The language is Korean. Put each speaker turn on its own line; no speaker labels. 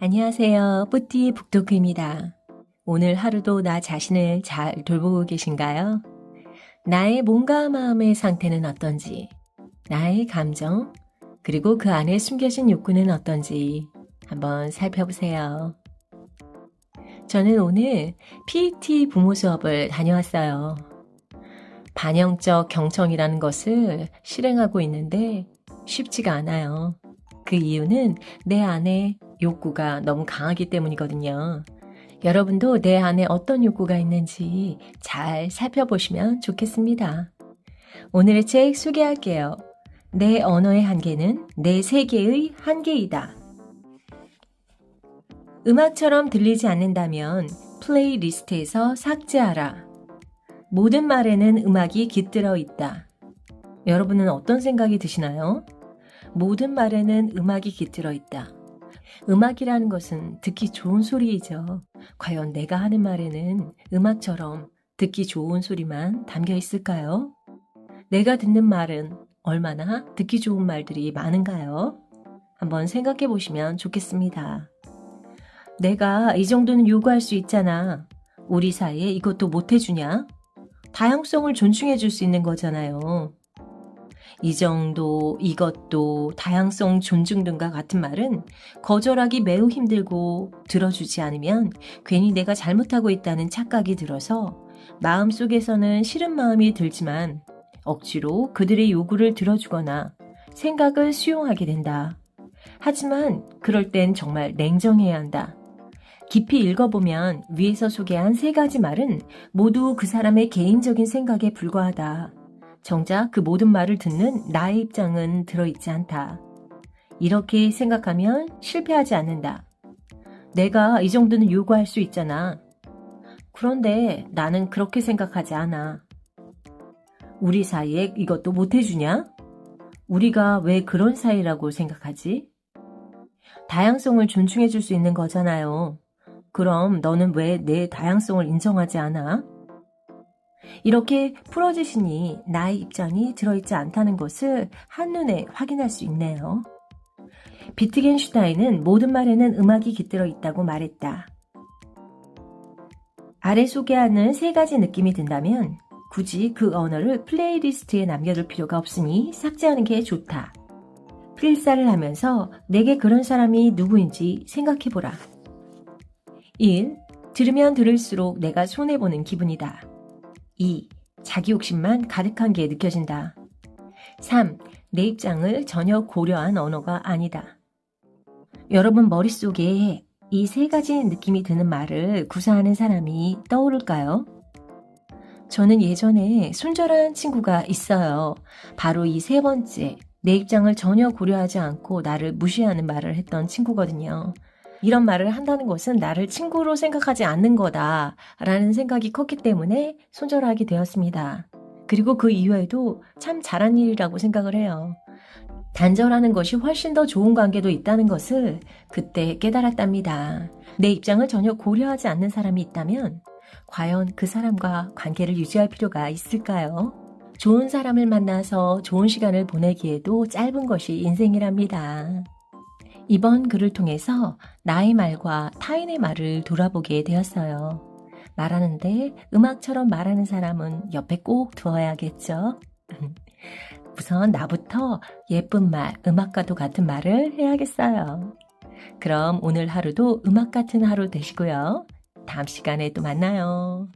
안녕하세요. 뿌띠 북토크입니다. 오늘 하루도 나 자신을 잘 돌보고 계신가요? 나의 몸과 마음의 상태는 어떤지, 나의 감정, 그리고 그 안에 숨겨진 욕구는 어떤지 한번 살펴보세요. 저는 오늘 PET 부모 수업을 다녀왔어요. 반영적 경청이라는 것을 실행하고 있는데 쉽지가 않아요. 그 이유는 내 안에 욕구가 너무 강하기 때문이거든요. 여러분도 내 안에 어떤 욕구가 있는지 잘 살펴보시면 좋겠습니다. 오늘의 책 소개할게요. 내 언어의 한계는 내 세계의 한계이다. 음악처럼 들리지 않는다면 플레이리스트에서 삭제하라. 모든 말에는 음악이 깃들어 있다. 여러분은 어떤 생각이 드시나요? 모든 말에는 음악이 깃들어 있다. 음악이라는 것은 듣기 좋은 소리이죠. 과연 내가 하는 말에는 음악처럼 듣기 좋은 소리만 담겨 있을까요? 내가 듣는 말은 얼마나 듣기 좋은 말들이 많은가요? 한번 생각해 보시면 좋겠습니다. 내가 이 정도는 요구할 수 있잖아. 우리 사이에 이것도 못 해주냐? 다양성을 존중해 줄 수 있는 거잖아요. 이 정도, 이것도, 다양성 존중 등과 같은 말은 거절하기 매우 힘들고 들어주지 않으면 괜히 내가 잘못하고 있다는 착각이 들어서 마음속에서는 싫은 마음이 들지만 억지로 그들의 요구를 들어주거나 생각을 수용하게 된다. 하지만 그럴 땐 정말 냉정해야 한다. 깊이 읽어보면 위에서 소개한 세 가지 말은 모두 그 사람의 개인적인 생각에 불과하다. 정작 그 모든 말을 듣는 나의 입장은 들어있지 않다. 이렇게 생각하면 실패하지 않는다. 내가 이 정도는 요구할 수 있잖아. 그런데 나는 그렇게 생각하지 않아. 우리 사이에 이것도 못 해주냐? 우리가 왜 그런 사이라고 생각하지? 다양성을 존중해 줄 수 있는 거잖아요. 그럼 너는 왜 내 다양성을 인정하지 않아? 이렇게 풀어지시니 나의 입장이 들어있지 않다는 것을 한눈에 확인할 수 있네요. 비트겐슈타인은 모든 말에는 음악이 깃들어 있다고 말했다. 아래 소개하는 세 가지 느낌이 든다면 굳이 그 언어를 플레이리스트에 남겨둘 필요가 없으니 삭제하는 게 좋다. 필사를 하면서 내게 그런 사람이 누구인지 생각해보라. 1. 들으면 들을수록 내가 손해보는 기분이다. 2. 자기 욕심만 가득한 게 느껴진다. 3. 내 입장을 전혀 고려한 언어가 아니다. 여러분 머릿속에 이 세 가지 느낌이 드는 말을 구사하는 사람이 떠오를까요? 저는 예전에 순절한 친구가 있어요. 바로 이 세 번째, 내 입장을 전혀 고려하지 않고 나를 무시하는 말을 했던 친구거든요. 이런 말을 한다는 것은 나를 친구로 생각하지 않는 거다 라는 생각이 컸기 때문에 손절하게 되었습니다. 그리고 그 이후에도 참 잘한 일이라고 생각을 해요. 단절하는 것이 훨씬 더 좋은 관계도 있다는 것을 그때 깨달았답니다. 내 입장을 전혀 고려하지 않는 사람이 있다면 과연 그 사람과 관계를 유지할 필요가 있을까요? 좋은 사람을 만나서 좋은 시간을 보내기에도 짧은 것이 인생이랍니다. 이번 글을 통해서 나의 말과 타인의 말을 돌아보게 되었어요. 말하는데 음악처럼 말하는 사람은 옆에 꼭 두어야겠죠? 우선 나부터 예쁜 말, 음악과도 같은 말을 해야겠어요. 그럼 오늘 하루도 음악 같은 하루 되시고요. 다음 시간에 또 만나요.